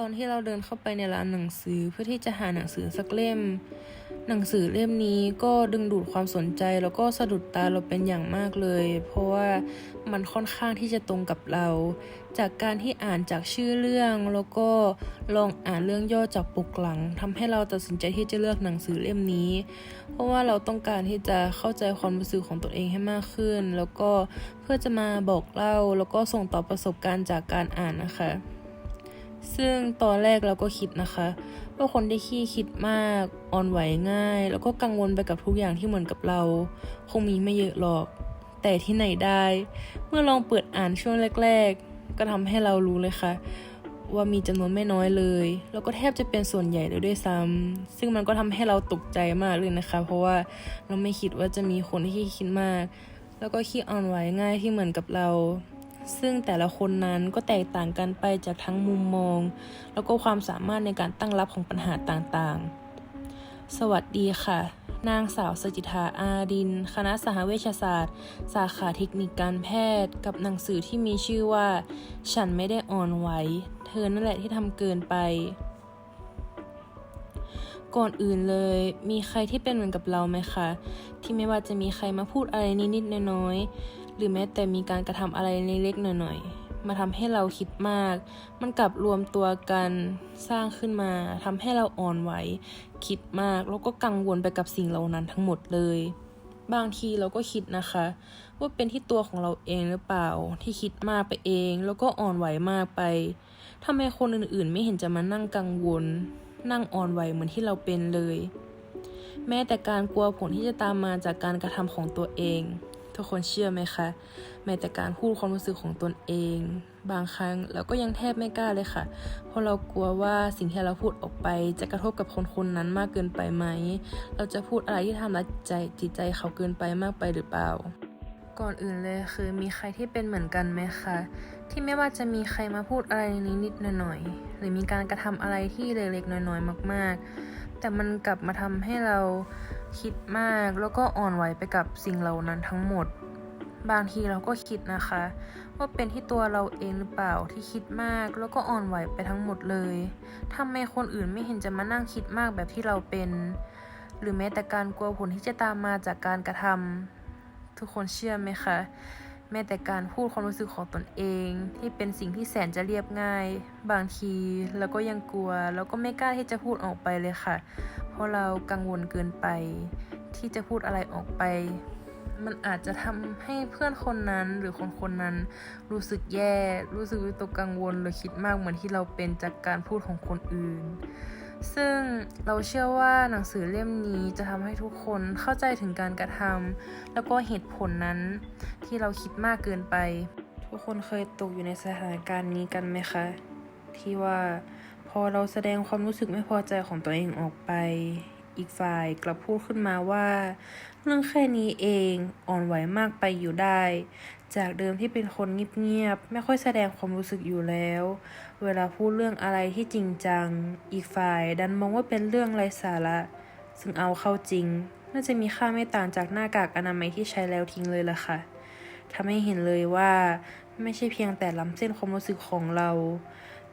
ตอนที่เราเดินเข้าไปในร้านหนังสือเพื่อที่จะหาหนังสือสักเล่ม หนังสือเล่มนี้ก็ดึงดูดความสนใจแล้วก็สะดุดตาเราเป็นอย่างมากเลย เพราะว่ามันค่อนข้างที่จะตรงกับเรา จากการที่อ่านจากชื่อเรื่องแล้วก็ลองอ่านเรื่องย่อจากปกหลังทำให้เราตัดสินใจที่จะเลือกหนังสือเล่มนี้ เพราะว่าเราต้องการที่จะเข้าใจความรู้สึกของตัวเองให้มากขึ้น แล้วก็เพื่อจะมาบอกเล่าแล้วก็ส่งต่อประสบการณ์จากการอ่านนะคะ ซึ่งตอนแรกเราก็คิดนะคะ ว่าคนที่ขี้คิดมากอ่อนไหวง่าย แล้วก็กังวลไปกับทุกอย่างที่เหมือนกับเรา คงมีไม่เยอะหรอก แต่ที่ไหนได้ เมื่อลองเปิดอ่านช่วงแรก ๆ ก็ทำให้เรารู้เลยค่ะ ว่ามีจำนวนไม่น้อยเลย แล้วก็แทบจะเป็นส่วนใหญ่เลยด้วยซ้ำซึ่งมันก็ทำให้เราตกใจมากเลยนะคะ เพราะว่าเราไม่คิดว่าจะมีคนที่ขี้คิดมาก แล้วก็ขี้อ่อนไหวง่ายที่เหมือนกับเรา ซึ่งแต่ละคนนั้นก็แตกต่างกันไปจากทั้งมุมมอง แล้วก็ความสามารถในการตั้งรับของปัญหาต่างๆ สวัสดีค่ะ นางสาวสจิธาอาดิน คณะสหเวชศาสตร์ สาขาเทคนิคการแพทย์ กับหนังสือที่มีชื่อว่า ฉันไม่ได้อ่อนไหว เธอนั่นแหละที่ทำเกินไป ก่อนอื่นเลย มีใครที่เป็นเหมือนกับเราไหมคะ ที่ไม่ว่าจะมีใครมาพูดอะไรนิดๆน้อยๆ หรือแม้แต่มีการกระทำอะไรเล็กๆหน่อยๆ มาทำให้เราคิดมาก มันกลับรวมตัวกันสร้างขึ้นมาทำให้เราอ่อนไหว คิดมากแล้วก็กังวลไปกับสิ่งเหล่านั้นทั้งหมดเลย บางทีเราก็คิดนะคะ ว่าเป็นที่ตัวของเราเองหรือเปล่าที่คิดมากไปเอง แล้วก็อ่อนไหวมากไปทำไมคนอื่นๆ ไม่เห็นจะมานั่งกังวล นั่งอ่อนไหวเหมือนที่เราเป็นเลย แม้แต่การกลัวผลที่จะตามมาจากการกระทำของตัวเอง ทุกคนเชื่อไหมคะ แม้แต่การพูดความรู้สึกของตนเอง บางครั้งเราก็ยังแทบไม่กล้าเลยค่ะ เพราะเรากลัวว่าสิ่งที่เราพูดออกไป จะกระทบกับคนคนนั้นมากเกินไปไหม เราจะพูดอะไรที่ทำร้ายใจจิตใจเขาเกินไปมากไปหรือเปล่าก่อนอื่นเลยคือมีใครที่เป็นเหมือนกันไหมคะ ที่ไม่ว่าจะมีใครมาพูดอะไรนิดๆหน่อยๆหรือมีการกระทำอะไรที่เล็กๆน้อยๆมาก ๆ แต่มันกลับมาทำให้เราคิดมากแล้วก็อ่อนไหวไปกับสิ่งเหล่านั้นทั้งหมด บางทีเราก็คิดนะคะ ว่าเป็นที่ตัวเราเองหรือเปล่าที่คิดมากแล้วก็อ่อนไหวไปทั้งหมดเลยทำไมคนอื่นไม่เห็นจะมานั่งคิดมากแบบที่เราเป็น หรือแม้แต่การกลัวผลที่จะตามมาจากการกระทำทุกคนเชื่อไหมคะ ม้แต่การพูดความรู้สึกของตนเอง ที่เป็นสิ่งที่แสนจะเรียบง่าย บางทีเราก็ยังกลัว แล้วก็ไม่กล้าที่จะพูดออกไปเลยค่ะ เพราะเรากังวลเกินไป ที่จะพูดอะไรออกไป มันอาจจะทำให้เพื่อนคนนั้นหรือคนคนนั้นรู้สึกแย่ รู้สึกวิตกกังวลหรือคิดมากเหมือนที่เราเป็นจากการพูดของคนอื่น ซึ่งเราเชื่อว่าหนังสือเล่มนี้จะทำให้ทุกคนเข้าใจถึงการกระทำแล้วก็เหตุผลนั้นที่เราคิดมากเกินไป ทุกคนเคยตกอยู่ในสถานการณ์นี้กันไหมคะ ที่ว่าพอเราแสดงความรู้สึกไม่พอใจของตัวเองออกไป อีกฝ่ายกลับพูดขึ้นมาว่า เรื่องแค่นี้เองอ่อนไหวมากไปอยู่ได้ จากเดิมที่เป็นคนเงียบๆไม่ค่อยแสดงความรู้สึกอยู่แล้ว เวลาพูดเรื่องอะไรที่จริงจัง อีกฝ่ายดันมองว่าเป็นเรื่องไร้สาระ ซึ่งเอาเข้าจริง น่าจะมีค่าไม่ต่างจากหน้ากากอนามัยที่ใช้แล้วทิ้งเลยล่ะค่ะทำให้เห็นเลยว่า ไม่ใช่เพียงแต่ล้ำเส้นความรู้สึกของเรา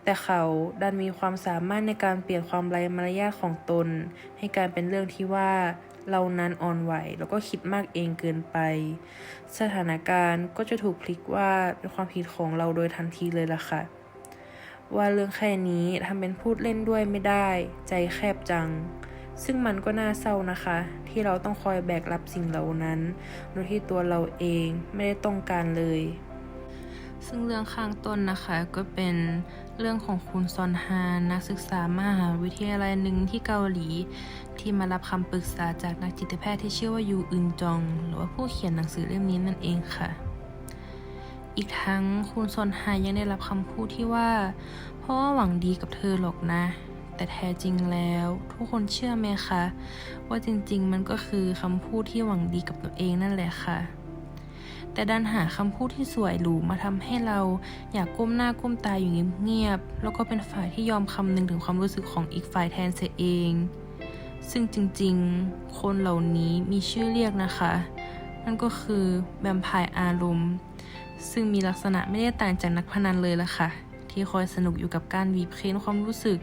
แต่เขาดันมีความสามารถในการเปลี่ยนความไร้มารยาทของตน ให้กลารเป็นเรื่องที่ว่าเรานั้นอ่อนไหวแล้วก็คิดมากเองเกินไป สถานการณ์ก็จะถูกพลิกว่าเป็นความผิดของเราโดยทันทีเลยล่ะค่ะ ว่าเรื่องแค่นี้ทำเป็นพูดเล่นด้วยไม่ได้ ใจแคบจัง ซึ่งมันก็น่าเศร้านะคะ ที่เราต้องคอยแบกรับสิ่งเหล่านั้น โดยที่ตัวเราเองไม่ได้ต้องการเลย ซึ่งเรื่องข้างต้นนะคะก็เป็น เรื่องของคุณซอนฮานนักศึกษามหาวิทยาลัยหนึ่งที่เกาหลี ที่มารับคำปรึกษาจากนักจิตแพทย์ที่ชื่อว่ายูอึนจอง หรือว่าผู้เขียนหนังสือเล่มนี้นั่นเองค่ะ อีกทั้งคุณซอนฮานยังได้รับคำพูดที่ว่าเพราะว่าหวังดีกับเธอหรอกนะ แต่แท้จริงแล้ว ทุกคนเชื่อไหมคะ ว่าจริงๆมันก็คือคำพูดที่หวังดีกับตัวเองนั่นแหละค่ะ แต่ดันหาคำพูดที่สวยหรูมาทำให้เราอยากก้มหน้าก้มตาอยู่เงียบๆแล้วก็เป็นฝ่ายที่ยอมคำนึงถึงความรู้สึกของอีกฝ่ายแทนเสียเอง ซึ่งจริงๆ คนเหล่านี้มีชื่อเรียกนะคะ นั่นก็คือแวมไพร์อารมณ์ ซึ่งมีลักษณะไม่ได้ต่างจากนักพนันเลยละค่ะ ที่คอยสนุกอยู่กับการบีบเค้นความรู้สึก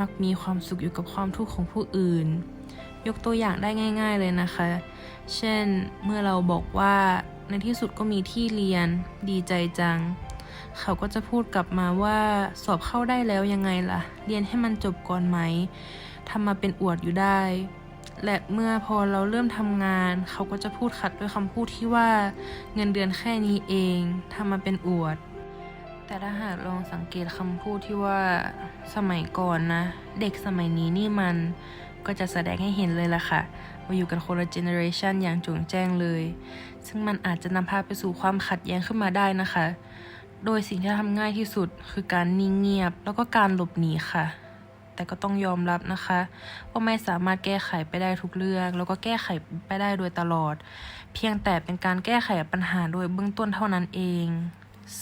มักมีความสุขอยู่กับความทุกข์ของผู้อื่น ยกตัวอย่างได้ง่าย ๆเลยนะคะ เช่น เมื่อเราบอกว่า ในที่สุดก็มีที่เรียน ดีใจจัง เขาก็จะพูดกลับมาว่าสอบเข้าได้แล้วยังไงล่ะ เรียนให้มันจบก่อนไหมทำมาเป็นอวดอยู่ได้ และเมื่อพอเราเริ่มทำงาน เขาก็จะพูดขัดด้วยคำพูดที่ว่า เงินเดือนแค่นี้เองทำมาเป็นอวด แต่ถ้าหากลองสังเกตคำพูดที่ว่า สมัยก่อนนะ เด็กสมัยนี้นี่มันก็จะแสดงให้เห็นเลยล่ะค่ะ ว่าอยู่กันคนละเจเนอเรชันอย่างจงแจ้งเลย ซึ่งมันอาจจะนำพาไปสู่ความขัดแย้งขึ้นมาได้นะคะ โดยสิ่งที่ทำง่ายที่สุดคือการนิ่งเงียบ แล้วก็การหลบหนีค่ะ แต่ก็ต้องยอมรับนะคะ ว่าไม่สามารถแก้ไขไปได้ทุกเรื่อง แล้วก็แก้ไขไปได้โดยตลอด เพียงแต่เป็นการแก้ไขปัญหาโดยเบื้องต้นเท่านั้นเอง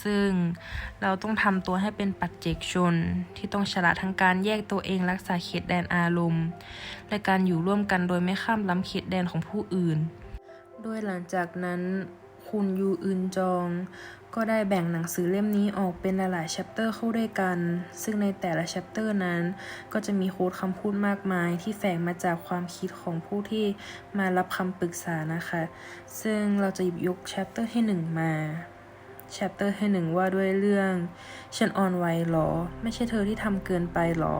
ซึ่งเราต้องทำตัวให้เป็นปัจเจกชน ที่ต้องฉลาดทั้งการแยกตัวเองรักษาเขตแดนอารมณ์ และการอยู่ร่วมกันโดยไม่ข้ามล้ำเขตแดนของผู้อื่น โดยหลังจากนั้นคุณยูอึนจอง ก็ได้แบ่งหนังสือเล่มนี้ออกเป็นหลายๆ chapter เข้าด้วยกัน ซึ่งในแต่ละ chapter นั้น ก็จะมีโค้ดคำพูดมากมาย ที่แฝงมาจากความคิดของผู้ที่มารับคำปรึกษานะคะ ซึ่งเราจะหยิบยก chapter ที่หนึ่งมา chapter ที่หนึ่งว่าด้วยเรื่อง ฉันอ่อนไหวหรอ ไม่ใช่เธอที่ทำเกินไปหรอ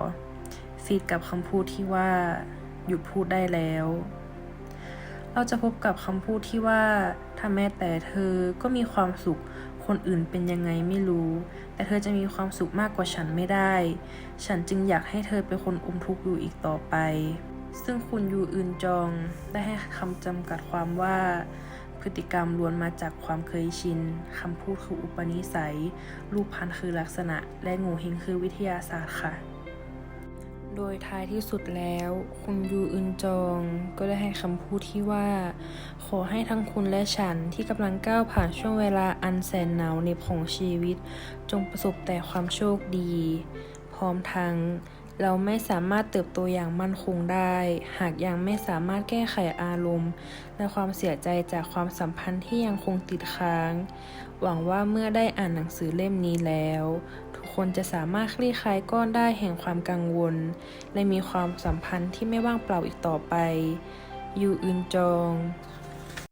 ฟีดกับคำพูดที่ว่า หยุดพูดได้แล้ว เราจะพบกับคำพูดที่ว่า ถ้าแม้แต่เธอก็มีความสุข คนอื่นเป็นยังไงไม่รู้ แต่เธอจะมีความสุขมากกว่าฉันไม่ได้ ฉันจึงอยากให้เธอเป็นคนอมทุกข์อยู่อีกต่อไป ซึ่งคุณยูอึนจองได้ให้คำจำกัดความว่า พฤติกรรมล้วนมาจากความเคยชินคำพูดคืออุปนิสัย รูปพันธ์คือลักษณะ และง่เฮงคือวิทยาศาสตร์ค่ะ โดยท้ายที่สุดแล้ว คุณยูอึนจองก็ได้ให้คำพูดที่ว่า ขอให้ทั้งคุณและฉันที่กำลังก้าวผ่านช่วงเวลาอันแสนหนาวเหน็บของชีวิต จงประสบแต่ความโชคดี พร้อมทั้ง เราไม่สามารถเติบโตอย่างมั่นคงได้ หากยังไม่สามารถแก้ไขอารมณ์ และความเสียใจจากความสัมพันธ์ที่ยังคงติดค้าง หวังว่าเมื่อได้อ่านหนังสือเล่มนี้แล้ว ทุกคนจะสามารถคลี่คลายก้อนได้แห่งความกังวล และมีความสัมพันธ์ที่ไม่ว่างเปล่าอีกต่อไป ยูอึนจอง